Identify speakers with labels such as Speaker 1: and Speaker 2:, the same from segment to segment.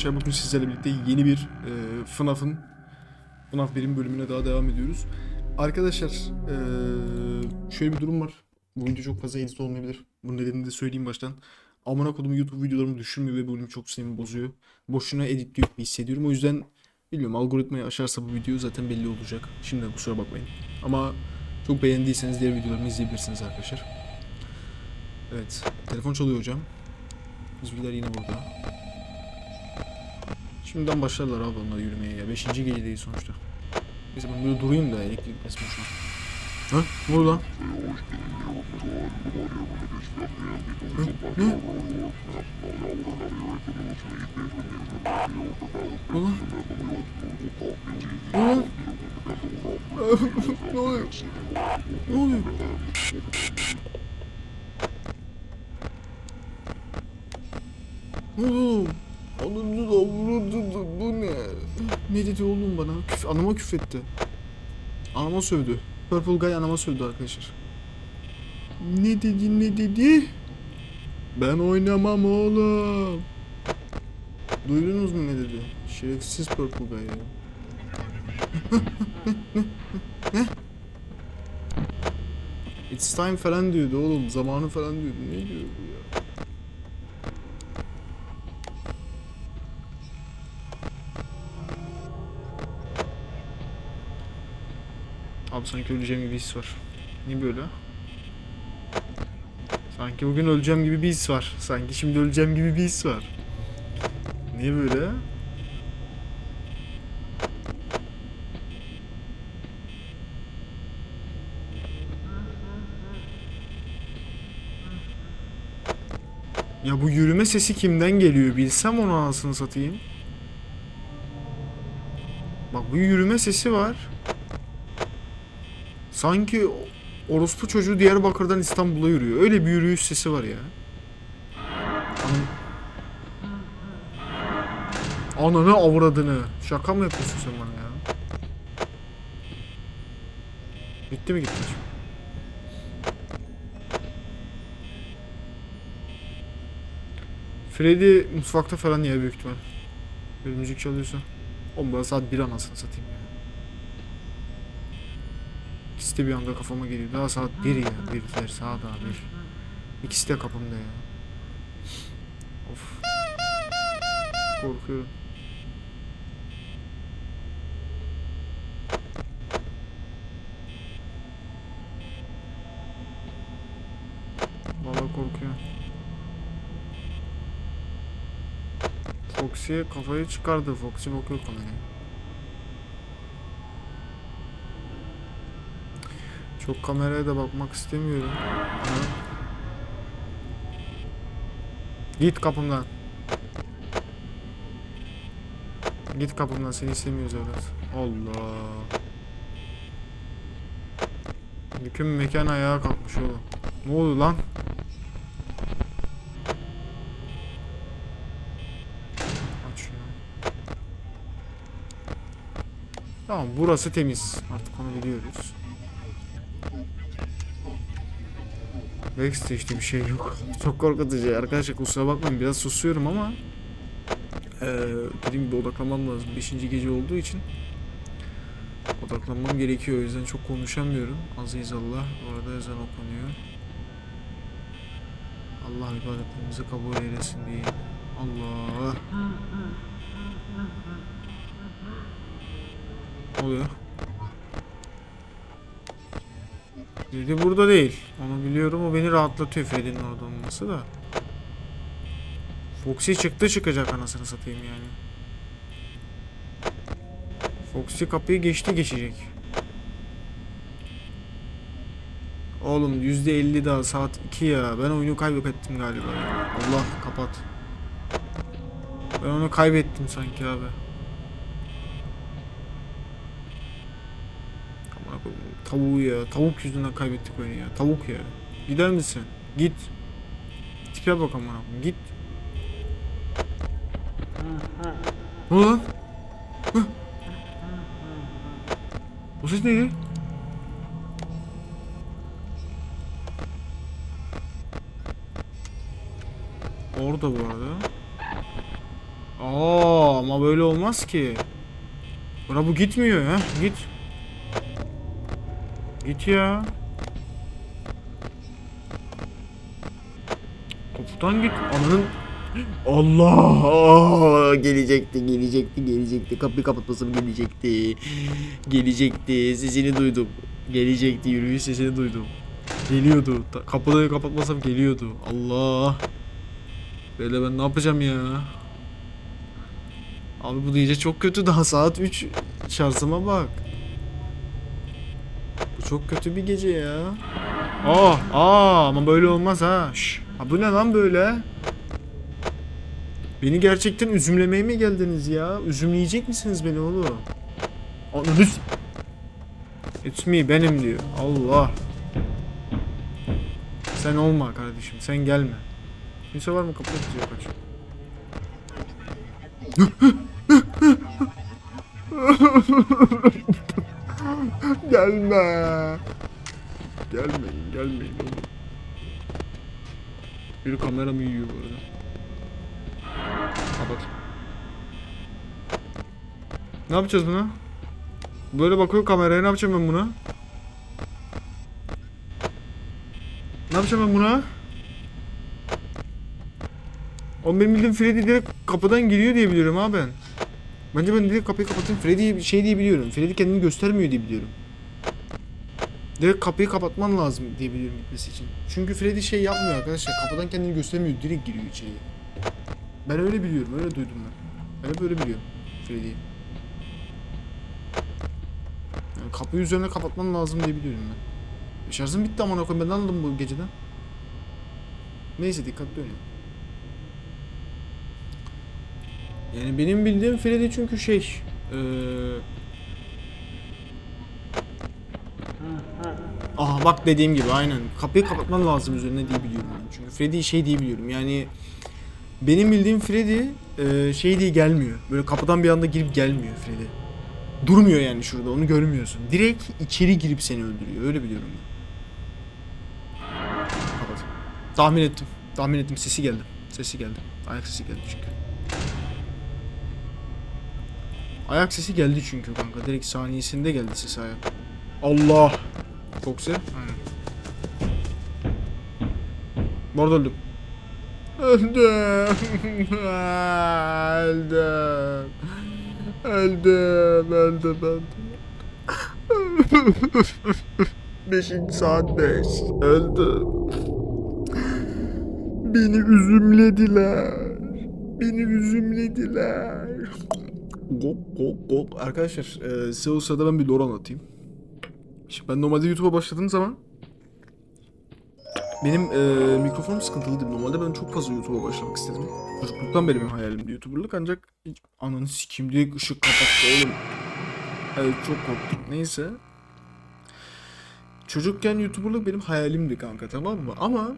Speaker 1: arkadaşlar bugün sizlerle birlikte yeni bir e, FNAF'ın FNAF 1'in bölümüne daha devam ediyoruz. Arkadaşlar e, şöyle bir durum var. Bu video çok fazla edit olmayabilir. Bunun nedenini de söyleyeyim baştan. Amına kodumu YouTube videolarımı düşürmüyor ve bölüm çok sinirimi bozuyor. Boşuna editliyor gibi hissediyorum. O yüzden bilmiyorum algoritmayı aşarsa bu video zaten belli olacak. Şimdi kusura bakmayın. Ama çok beğendiyseniz diğer videolarımı izleyebilirsiniz arkadaşlar. Evet. Telefon çalıyor hocam. Bizimkiler yine burada. Şimdiden başlarlar abi onlar yürümeye ya. Beşinci gecedeyiz sonuçta. Neyse ben böyle durayım da elektrik gitmesin boşuna. Ha? Ne oldu lan? Ne? Ne oldu lan? Ne lan? ne oluyor? Ne oluyor? Ananı da bu ne? Ne dedi oğlum bana? Küf anama küfretti. Anama sövdü. Purple Guy anama sövdü arkadaşlar. Ne dedi ne dedi? Ben oynamam oğlum. Duydunuz mu ne dedi? Şerefsiz Purple Guy ya. It's time falan diyordu oğlum. Zamanı falan diyordu. Ne diyor bu ya? Abi sanki öleceğim gibi his var. Niye böyle? Sanki bugün öleceğim gibi bir his var. Sanki şimdi öleceğim gibi bir his var. Niye böyle? Ya bu yürüme sesi kimden geliyor bilsem onu anasını satayım. Bak bu yürüme sesi var. Sanki orospu çocuğu Diyarbakır'dan İstanbul'a yürüyor. Öyle bir yürüyüş sesi var ya. An- Ananı avradını. Şaka mı yapıyorsun sen bana ya? Bitti mi gitmiş? Freddy mutfakta falan ya büyük ihtimal. Bir müzik çalıyorsa. Oğlum böyle saat bir anasını satayım ya. İkisi de bir anda kafama geliyor. Daha saat 1 ya. Bir saat daha bir. İkisi de kafamda ya. Of. Korkuyorum. Vallahi korkuyorum. Foxy'ye kafayı çıkardı. Foxy bakıyor kameraya. Çok kameraya da bakmak istemiyorum. Ha? Git kapımdan. Git kapımdan seni istemiyoruz evlat. Allah. Bütün mekan ayağa kalkmış oğlum. Ne oldu lan? Tamam burası temiz. Artık onu biliyoruz. Vex'te işte bir şey yok. Çok korkutucu. Arkadaşlar kusura bakmayın biraz susuyorum ama eee dediğim gibi odaklanmam lazım. Beşinci gece olduğu için odaklanmam gerekiyor. O yüzden çok konuşamıyorum. Aziz Allah. Bu arada ezan okunuyor. Allah ibadetlerimizi kabul eylesin diye. Allah. Oluyor? Dedi burada değil. Onu biliyorum. O beni rahatlatıyor Freddy'nin orada olması da. Foxy çıktı çıkacak anasını satayım yani. Foxy kapıyı geçti geçecek. Oğlum %50 daha saat 2 ya. Ben oyunu kaybettim galiba. Allah kapat. Ben onu kaybettim sanki abi. Amına koyayım, Tavuğu ya. Tavuk yüzünden kaybettik oyunu ya. Tavuk ya. Gider misin? Git. Tipe bak amına koyayım. Git. Ne oldu lan? O ses neydi? Orada bu arada. Aa Ama böyle olmaz ki. Bura bu gitmiyor ha. Git. Git ya. Kapıdan git. Ananın Allah! Gelecekti gelecekti gelecekti. Kapıyı kapatmasam gelecekti? Gelecekti. Sesini duydum. Gelecekti. Yürüyüş sesini duydum. Geliyordu. Kapıyı kapatmasam geliyordu. Allah! Böyle ben ne yapacağım ya? Abi bu iyice çok kötü. Daha saat 3 şansıma bak bu çok kötü bir gece ya aa aa ama böyle olmaz ha Şş. ha bu ne lan böyle Beni gerçekten üzümlemeye mi geldiniz ya? Üzümleyecek misiniz beni oğlum? Ananı s- It's me benim diyor. Allah. Sen olma kardeşim. Sen gelme. Kimse var mı kapıda kızıyor kaç. Gelme. Gelmeyin, gelmeyin oğlum. Bir kameramı yiyor bu. Kapat. Ne yapacağız buna? Böyle bakıyor kameraya ne yapacağım ben buna? Ne yapacağım ben buna? O benim bildiğim Freddy direkt kapıdan giriyor diye biliyorum ha ben. Bence ben direkt kapıyı kapatayım. Freddy şey diye biliyorum. Freddy kendini göstermiyor diye biliyorum. Direkt kapıyı kapatman lazım diye biliyorum gitmesi için. Çünkü Freddy şey yapmıyor arkadaşlar. Kapıdan kendini göstermiyor. Direkt giriyor içeriye. Ben öyle biliyorum, öyle duydum ben. Ben hep öyle biliyorum Freddy'yi. Yani kapıyı üzerine kapatman lazım diye biliyorum ben. Şarjım bitti amına koyayım ben anladım bu geceden. Neyse dikkatli oynayın. Yani benim bildiğim Freddy çünkü şey... Eee... Aha bak dediğim gibi aynen. Kapıyı kapatman lazım üzerine diye biliyorum ben. Çünkü Freddy şey diye biliyorum yani... Benim bildiğim Freddy e, şey diye gelmiyor. Böyle kapıdan bir anda girip gelmiyor Freddy. Durmuyor yani şurada onu görmüyorsun. Direkt içeri girip seni öldürüyor. Öyle biliyorum ben. Kapat. Tahmin ettim. Tahmin ettim. Sesi geldi. Sesi geldi. Ayak sesi geldi çünkü. Ayak sesi geldi çünkü kanka. Direkt saniyesinde geldi sesi ayak. Allah. Fox'e. Aynen. Bu arada öldüm. Öldüm. Öldüm. Öldüm. Öldüm. Öldüm. Beşinci saat beş. Öldüm. Beni üzümlediler. Beni üzümlediler. Gok gok gok. Arkadaşlar e, size ben bir lore anlatayım. Şimdi ben normalde YouTube'a başladığım zaman benim e, mikrofonum sıkıntılıydı. Normalde ben çok fazla YouTube'a başlamak istedim. Çocukluktan beri benim hayalimdi YouTuber'lık ancak hiç ananı sikim diye ışık kapattı oğlum. Evet çok korktum. Neyse. Çocukken YouTuber'lık benim hayalimdi kanka tamam mı? Ama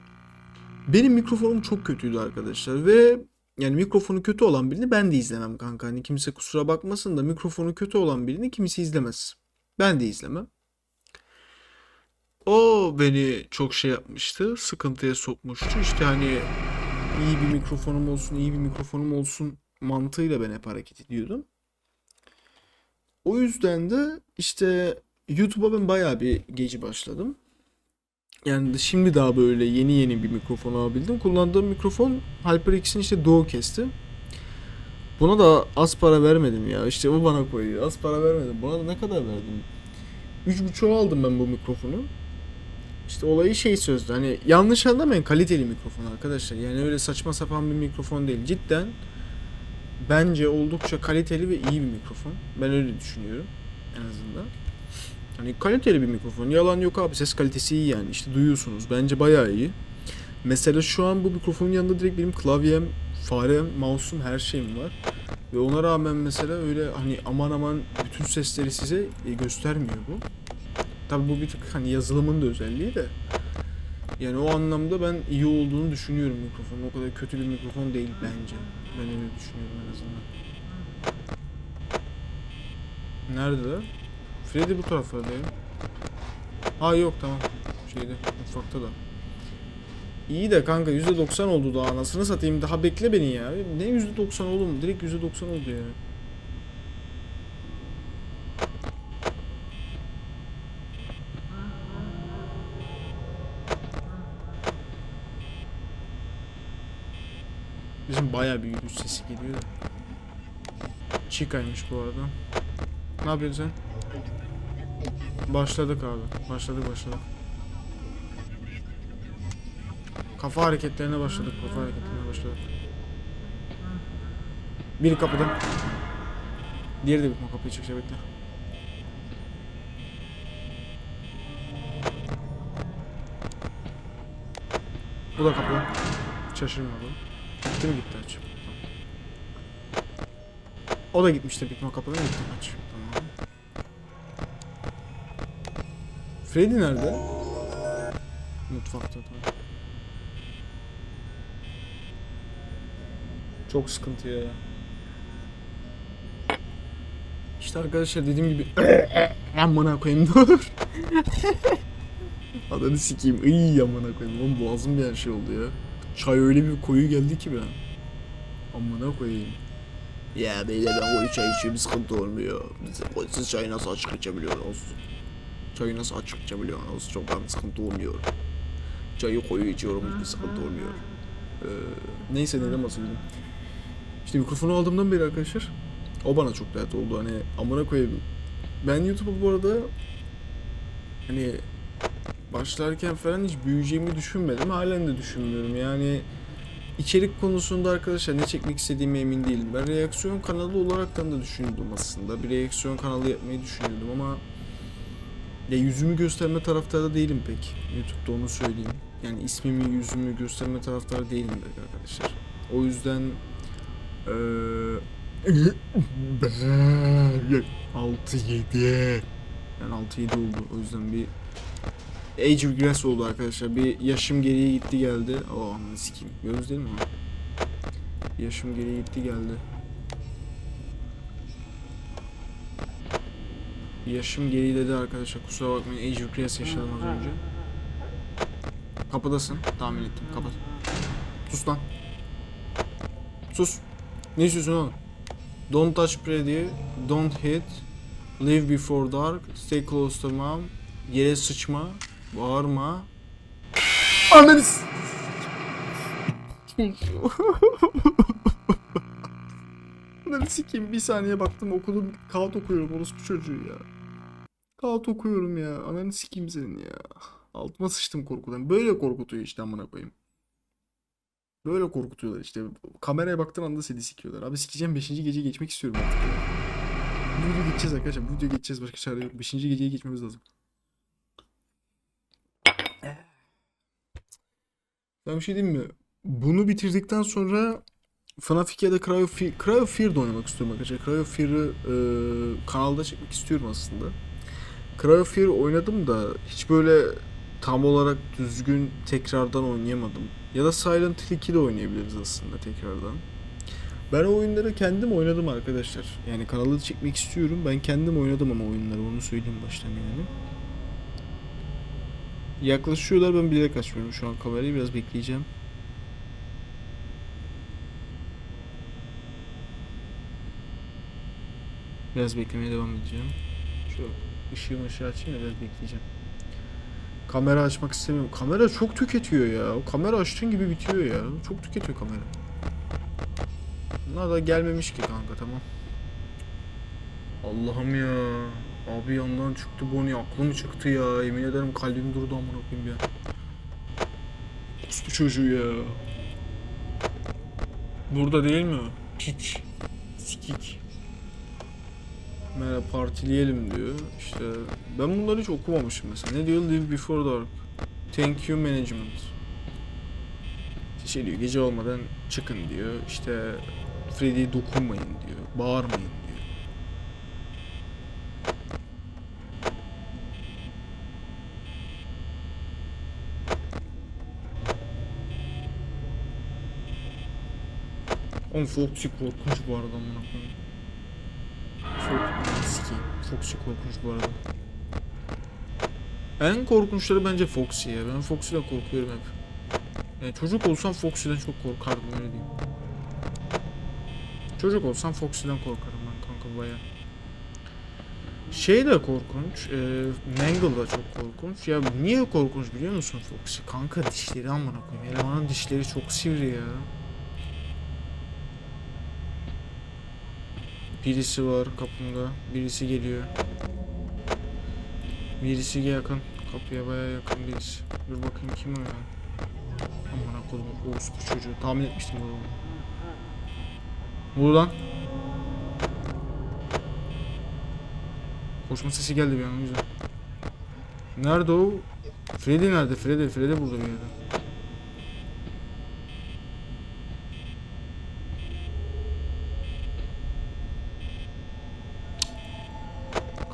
Speaker 1: benim mikrofonum çok kötüydü arkadaşlar ve yani mikrofonu kötü olan birini ben de izlemem kanka. Hani kimse kusura bakmasın da mikrofonu kötü olan birini kimse izlemez. Ben de izlemem. O beni çok şey yapmıştı. Sıkıntıya sokmuştu. İşte hani iyi bir mikrofonum olsun, iyi bir mikrofonum olsun mantığıyla ben hep hareket ediyordum. O yüzden de işte YouTube'a ben bayağı bir gece başladım. Yani şimdi daha böyle yeni yeni bir mikrofon alabildim. Kullandığım mikrofon HyperX'in işte Duocast'i. Buna da az para vermedim ya. İşte o bana koyuyor. Az para vermedim. Buna da ne kadar verdim? 3.5'a aldım ben bu mikrofonu. İşte olayı şey sözlü. Hani yanlış anlamayın kaliteli mikrofon arkadaşlar. Yani öyle saçma sapan bir mikrofon değil. Cidden bence oldukça kaliteli ve iyi bir mikrofon. Ben öyle düşünüyorum en azından. Hani kaliteli bir mikrofon. Yalan yok abi. Ses kalitesi iyi yani. İşte duyuyorsunuz. Bence bayağı iyi. Mesela şu an bu mikrofonun yanında direkt benim klavyem, farem, mouse'um her şeyim var. Ve ona rağmen mesela öyle hani aman aman bütün sesleri size e, göstermiyor bu. Tabii bu bir tık hani yazılımın da özelliği de. Yani o anlamda ben iyi olduğunu düşünüyorum mikrofonun. O kadar kötü bir mikrofon değil bence. Ben öyle düşünüyorum en azından. Nerede? Freddy bu taraflardayım. Ha yok tamam. Şeyde mutfakta da. İyi de kanka %90 oldu daha anasını satayım daha bekle beni ya. Ne %90 oğlum direkt %90 oldu ya. Bayağı bir yürüyüş sesi geliyor da. Chica'ymış bu arada. Ne yapıyorsun sen? Başladık abi. Başladık başladık. Kafa hareketlerine başladık. Kafa hareketlerine başladık. Biri kapıda. Diğeri de bir kapıyı çıkacak bekle. Bu da kapıda. Şaşırmadım. Gitti mi gitti aç. O da gitmiştir büyük ihtimal kapıdan gitti aç. Tamam. Freddy nerede? Mutfakta tamam. Çok sıkıntı ya. İşte arkadaşlar dediğim gibi amına koyayım olur. Adını sikeyim. Iy amına koyayım. Oğlum boğazım bir şey oldu ya. Çay öyle bir koyu geldi ki ben. Amına koyayım.
Speaker 2: Ya beyler ben koyu çay içiyorum sıkıntı olmuyor. Siz, siz çayı nasıl açık içebiliyorsunuz? Çayı nasıl açık içebiliyorsunuz? Çok ben sıkıntı olmuyor. Çayı koyu içiyorum hiçbir sıkıntı olmuyor.
Speaker 1: Ee, neyse neden bahsediyordum. İşte mikrofonu aldığımdan beri arkadaşlar o bana çok dert oldu hani amına koyayım. Ben YouTube'a bu arada hani başlarken falan hiç büyüyeceğimi düşünmedim. Halen de düşünmüyorum. Yani içerik konusunda arkadaşlar ne çekmek istediğime emin değilim. Ben reaksiyon kanalı olaraktan da düşünüyordum aslında. Bir reaksiyon kanalı yapmayı düşünüyordum ama ya yüzümü gösterme taraftarı değilim pek. YouTube'da onu söyleyeyim. Yani ismimi, yüzümü gösterme taraftarı değilim pek arkadaşlar. O yüzden eee 6 7 yani 6 7 oldu. O yüzden bir age regress oldu arkadaşlar. Bir yaşım geriye gitti geldi. O ananı sikeyim. Gördünüz değil mi? Yaşım geriye gitti geldi. Yaşım geriledi arkadaşlar. Kusura bakmayın. Age regress yaşadım az önce. Kapıdasın. Tahmin ettim. Kapat. Sus lan. Sus. Ne istiyorsun oğlum? Don't touch Freddy. Don't hit. Live before dark. Stay close to mom. Yere sıçma. Bağırma. Ananı s- Ananı sikeyim bir saniye baktım okudum kağıt okuyorum orospu çocuğu ya. Kağıt okuyorum ya. Ananı sikeyim senin ya. Altıma sıçtım korkudan. Böyle korkutuyor işte amına koyayım. Böyle korkutuyorlar işte. Kameraya baktığın anda seni sikiyorlar. Abi sikeceğim 5. gece geçmek istiyorum artık. Bu video geçeceğiz arkadaşlar. Bu video geçeceğiz. Başka çare yok. 5. geceye geçmemiz lazım. Ben bir şey diyeyim mi? Bunu bitirdikten sonra FNAF 2 ya da Cry of Fear, Cry of Fear'da oynamak istiyorum arkadaşlar. Cry of Fear'ı e, kanalda çekmek istiyorum aslında. Cry of Fear oynadım da hiç böyle tam olarak düzgün tekrardan oynayamadım. Ya da Silent Hill 2 de oynayabiliriz aslında tekrardan. Ben o oyunları kendim oynadım arkadaşlar. Yani kanalı çekmek istiyorum. Ben kendim oynadım ama oyunları onu söyleyeyim baştan yani. Yaklaşıyorlar ben bilerek açmıyorum şu an kamerayı biraz bekleyeceğim. Biraz beklemeye devam edeceğim. Şu ışığı ışığı açayım da biraz bekleyeceğim. Kamera açmak istemiyorum. Kamera çok tüketiyor ya. O kamera açtığın gibi bitiyor ya. Çok tüketiyor kamera. Bunlar da gelmemiş ki kanka tamam. Allah'ım ya. Abi yandan çıktı Bonnie aklım çıktı ya. Yemin ederim kalbim durdu amına koyayım ya. Bu çocuğu ya. Burada değil mi? Piç. Sikik. Merhaba partileyelim diyor. İşte ben bunları hiç okumamışım mesela. Ne diyor? Live before dark. Thank you management. Şey diyor gece olmadan çıkın diyor. İşte Freddy'ye dokunmayın diyor. Bağırmayın diyor. Oğlum Foxy korkunç bu arada amına koyayım. Foxy. Foxy korkunç bu arada. En korkunçları bence Foxy ya. Ben Foxy'den korkuyorum hep. Yani çocuk olsam Foxy'den çok korkardım öyle diyeyim. Çocuk olsam Foxy'den korkarım ben kanka baya. Şey de korkunç, e, Mangle da çok korkunç. Ya niye korkunç biliyor musun Foxy? Kanka dişleri amına koyayım. Elemanın dişleri çok sivri ya. Birisi var kapımda, birisi geliyor. Birisi yakın, kapıya baya yakın birisi. Dur bakayım kim o ya? Amına koydum orospu çocuğu. Tahmin etmiştim bunu. Vur lan. Koşma sesi geldi bir an o yüzden. Nerede o? Freddy nerede? Freddy, Freddy burada bir yerde.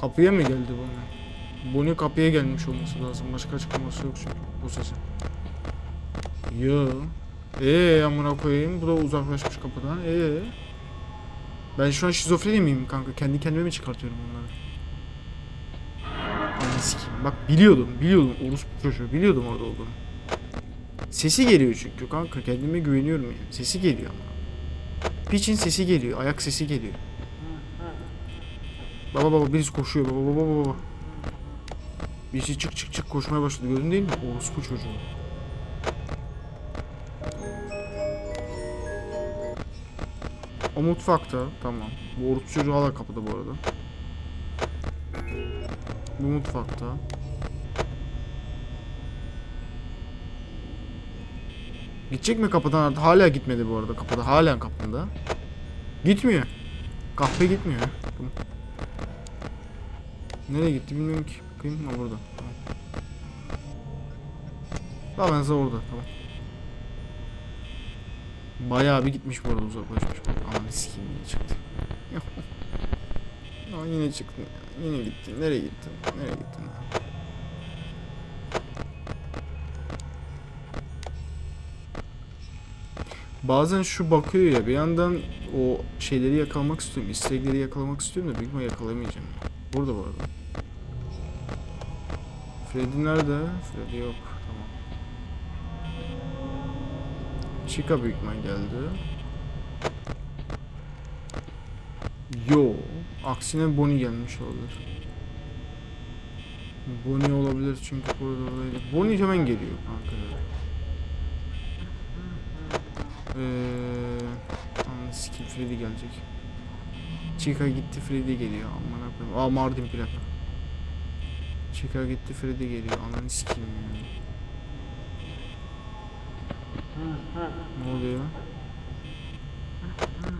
Speaker 1: Kapıya mı geldi Bonnie? Bonnie kapıya gelmiş olması lazım. Başka açıklaması yok çünkü bu sesin. Yo. Ee amına koyayım. Bu da uzaklaşmış kapıdan. Ee. Ben şu an şizofreni miyim kanka? Kendi kendime mi çıkartıyorum bunları? Ananı sikeyim. Bak biliyordum. Biliyordum. Orospu çocuğu. Biliyordum orada olduğunu. Sesi geliyor çünkü kanka. Kendime güveniyorum yani. Sesi geliyor ama. Piçin sesi geliyor. Ayak sesi geliyor. Baba baba birisi koşuyor. Baba baba baba. Birisi çık çık çık koşmaya başladı. Gördün değil mi? Orospu çocuğu. O mutfakta. Tamam. Bu orospu çocuğu hala kapıda bu arada. Bu mutfakta. Gidecek mi kapıdan artık? Hala gitmedi bu arada kapıda. Halen kapında. Gitmiyor. Kahve gitmiyor. Tamam. Nereye gitti bilmiyorum ki. Bakayım ha burada. Tamam. Ben size orada. Tamam. Bayağı bir gitmiş bu arada uzaklaşmış. Ananı sikeyim yine çıktı. ya yine çıktın. ya. Yine gittin. Nereye gittin? Nereye gittin? ya? Bazen şu bakıyor ya bir yandan o şeyleri yakalamak istiyorum. istekleri yakalamak istiyorum da büyük yakalayamayacağım. ya. Burada bu arada. Freddy nerede? Freddy yok. Tamam. Chica ihtimal geldi. Yo. Aksine Bonnie gelmiş olabilir. Bonnie olabilir çünkü koridordaydı. Bonnie hemen geliyor kanka. Eee... Sikeyim Freddy gelecek. Chica gitti Freddy geliyor. Aman koyayım. Aa Mardin plaka. Chica gitti Freddy geliyor. Ananı sikeyim. Ne oluyor?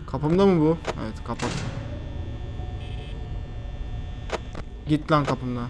Speaker 1: Kapımda mı bu? Evet kapat. Git lan kapımdan.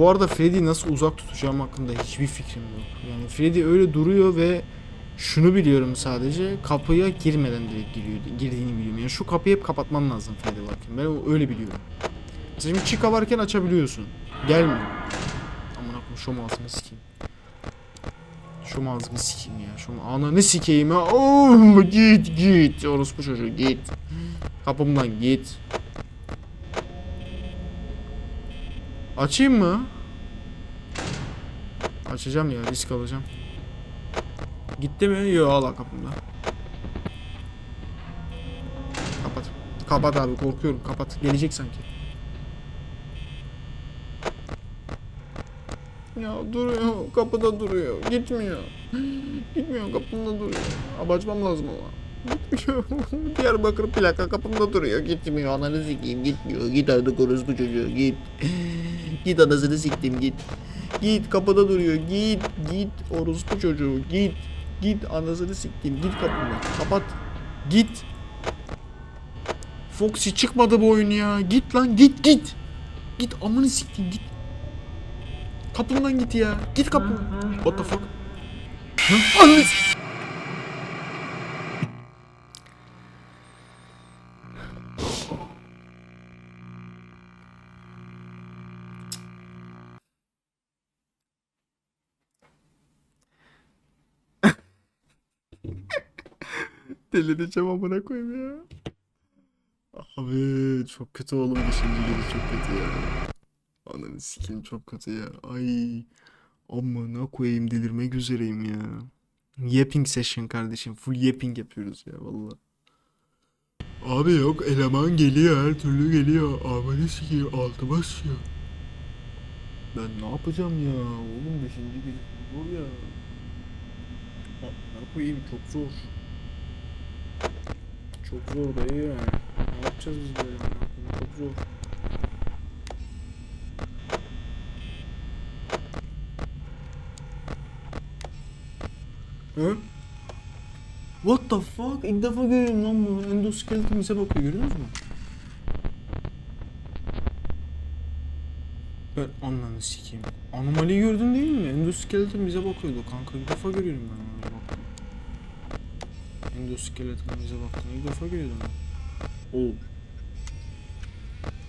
Speaker 1: Bu arada Freddy'yi nasıl uzak tutacağım hakkında hiçbir fikrim yok. Yani Freddy öyle duruyor ve şunu biliyorum sadece kapıya girmeden direkt giriyor, girdiğini biliyorum. Yani şu kapıyı hep kapatman lazım Freddy varken. Ben öyle biliyorum. Mesela şimdi Chica varken açabiliyorsun. Gelmiyor. Amına koyayım şom ağzını sikeyim. Şom ağzını sikeyim ya. Şom ananı sikeyim ya. Oh, git git. Orospu çocuğu git. Kapımdan git. Açayım mı? Açacağım ya risk alacağım. Gitti mi? Yok hala kapımda. Kapat. Kapat abi korkuyorum kapat. Gelecek sanki. Ya duruyor kapıda duruyor. Gitmiyor. Gitmiyor kapımda duruyor. Abi açmam lazım ama. Diyarbakır plaka kapımda duruyor. Gitmiyor ananı sikeyim gitmiyor. Git artık orospu çocuğu git. git anasını siktim git. Git kapıda duruyor. Git git orospu çocuğu git. Git anasını siktim git kapımdan. Kapat. Git. Foxy çıkmadı bu oyun ya. Git lan git git. git amını siktin git. Kapımdan git ya. Git kapı. What the fuck? Hı? Delireceğim amına koyayım ya. Abi çok kötü oğlum geliş çok kötü ya. Ananı sikeyim çok kötü ya. Ay amına koyayım delirmek üzereyim ya. Yapping session kardeşim. Full yapping yapıyoruz ya valla. Abi yok eleman geliyor her türlü geliyor. Amanı sikeyim altıma sıçıyor. Ben ne yapacağım ya? Oğlum beşinci geliş zor ya. Ne koyayım çok zor. Çok zor dayı yani. Ne yapacağız biz böyle? Çok zor. Hı? What the fuck? İlk defa görüyorum lan bunu. Endoskeleton bize bakıyor görüyorsunuz mu? Ben ananı sikeyim. Anomali gördün değil mi? Endoskeleton bize bakıyordu kanka. İlk defa görüyorum ben onu. Endoskeleton bize baktığını ilk defa görüyordum ben. Oo.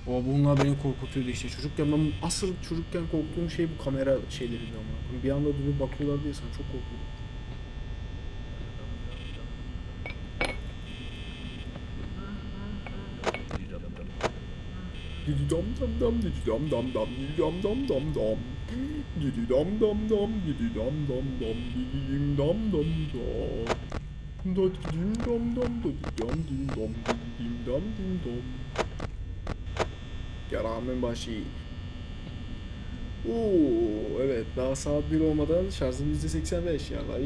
Speaker 1: O bunlar beni korkutuyordu işte. Çocukken ben asıl çocukken korktuğum şey bu kamera şeyleriydi ama. Bir anda durup bakıyorlar diye sen çok korkuyordum. Didi dam dam dam didi dam dam dam didi dam dam dam dam didi dam dam dam didi dam dam dam didi dam dam dam da didim dam dam da didam dim didi dim dam dim dam Keramen başı Oo evet daha saat 1 olmadan şarjım %85 yara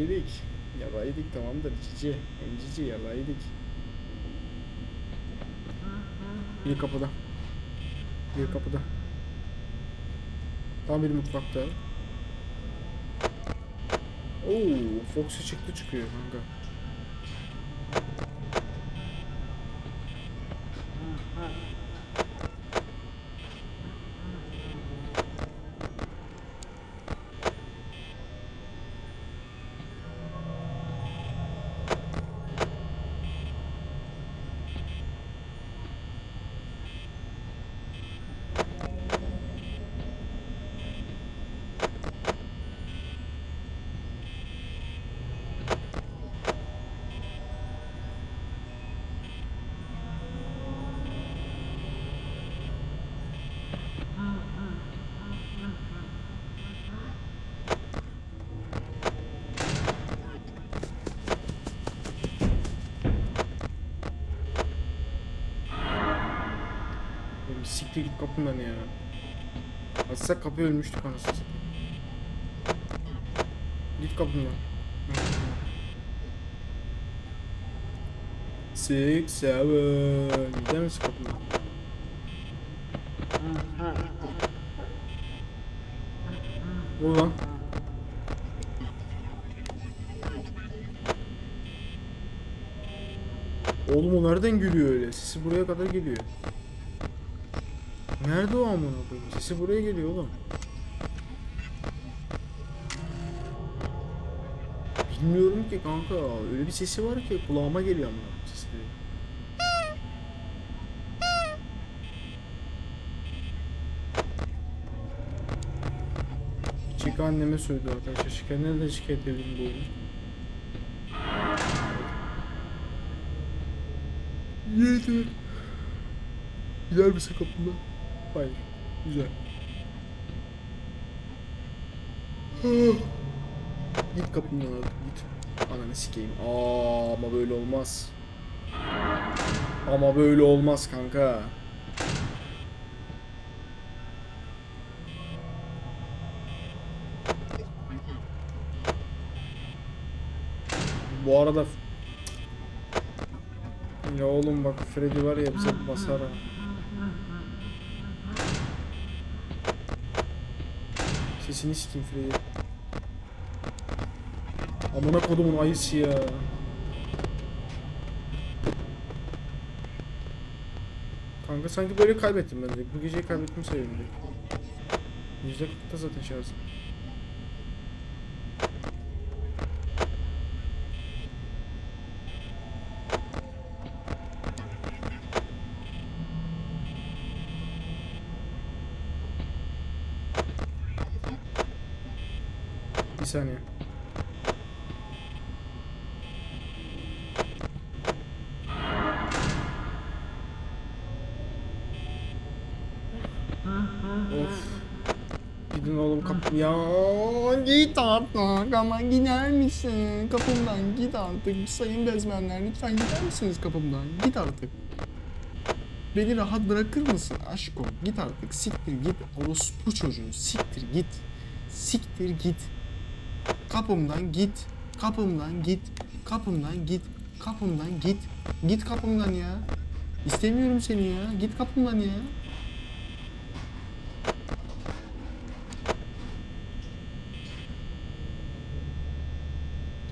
Speaker 1: yedik tamamdır cici cici yara yedik Bir kapıda bir kapıda. Tam bir mutfakta. Oo, Foxy çıktı çıkıyor kanka. Bir siktir git kapımdan ya. Açsak kapı ölmüştük anasını satayım. Git kapımdan. Six, seven. Gider misin kapımdan? Ne oldu lan? Oğlum o nereden gülüyor öyle? Sesi buraya kadar geliyor. Nerede o amına koyayım? Sesi buraya geliyor oğlum. Bilmiyorum ki kanka. Öyle bir sesi var ki kulağıma geliyor amına sesi. Çık anneme söyledi arkadaşlar. Şikayet nereden şikayet edebilirim bu oyunu? Yedi. Gider misin kapımdan? Hayır. Güzel. Git kapımdan artık git. Ananı sikeyim. Aa, ama böyle olmaz. Ama böyle olmaz kanka. Bu arada ya oğlum bak Freddy var ya bize basar ha. Sesini sikeyim Freddy. Amına kodumun ayısı ya. Kanka sanki böyle kaybettim ben direkt. Bu geceyi kaybettim sayıyorum direkt. Yüzde kırkta zaten şarjım. Saniye. Of. Gidin oğlum kapı. Ya git artık ama gider misin? Kapımdan git artık. Sayın bezmenler lütfen gider misiniz kapımdan? Git artık. Beni rahat bırakır mısın aşkım? Git artık. Siktir git. Orospu çocuğu. Siktir git. Siktir git. Kapımdan git. Kapımdan git. Kapımdan git. Kapımdan git. Git kapımdan ya. İstemiyorum seni ya. Git kapımdan ya.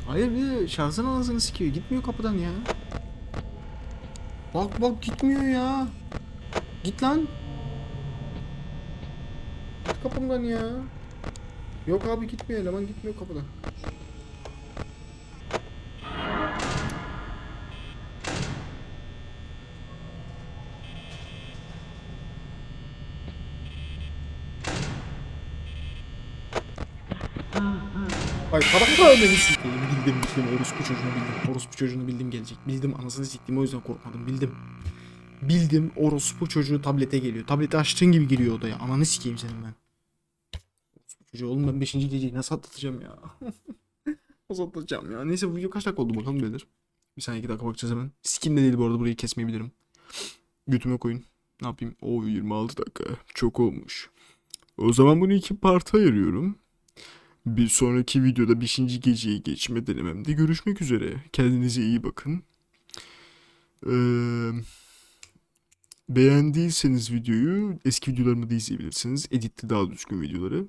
Speaker 1: Hayır bir de şahsın anasını sikiyor. Gitmiyor kapıdan ya. Bak bak gitmiyor ya. Git lan. Git kapımdan ya. Yok abi gitmiyor eleman gitmiyor kapıdan. Bak sabah kadar beni sikeyim. Bildim bildim orospu çocuğunu bildim. Orospu çocuğunu bildim gelecek. Bildim anasını siktim o yüzden korkmadım bildim. Bildim orospu çocuğu tablete geliyor. Tableti açtığın gibi giriyor odaya. Ananı sikeyim senin ben. Çocuğu oğlum ben 5. geceyi nasıl atlatacağım ya? nasıl atlatacağım ya? Neyse bu video kaç dakika oldu bakalım beyler. Bir saniye iki dakika bakacağız hemen. Sikim de değil bu arada burayı kesmeyebilirim. Götüme koyun. Ne yapayım? O 26 dakika. Çok olmuş. O zaman bunu iki parta ayırıyorum. Bir sonraki videoda 5. geceyi geçme denememde görüşmek üzere. Kendinize iyi bakın. Ee, beğendiyseniz videoyu eski videolarımı da izleyebilirsiniz. Editli daha düzgün videoları.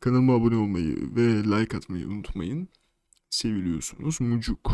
Speaker 1: Kanalıma abone olmayı ve like atmayı unutmayın. Seviliyorsunuz. Mucuk.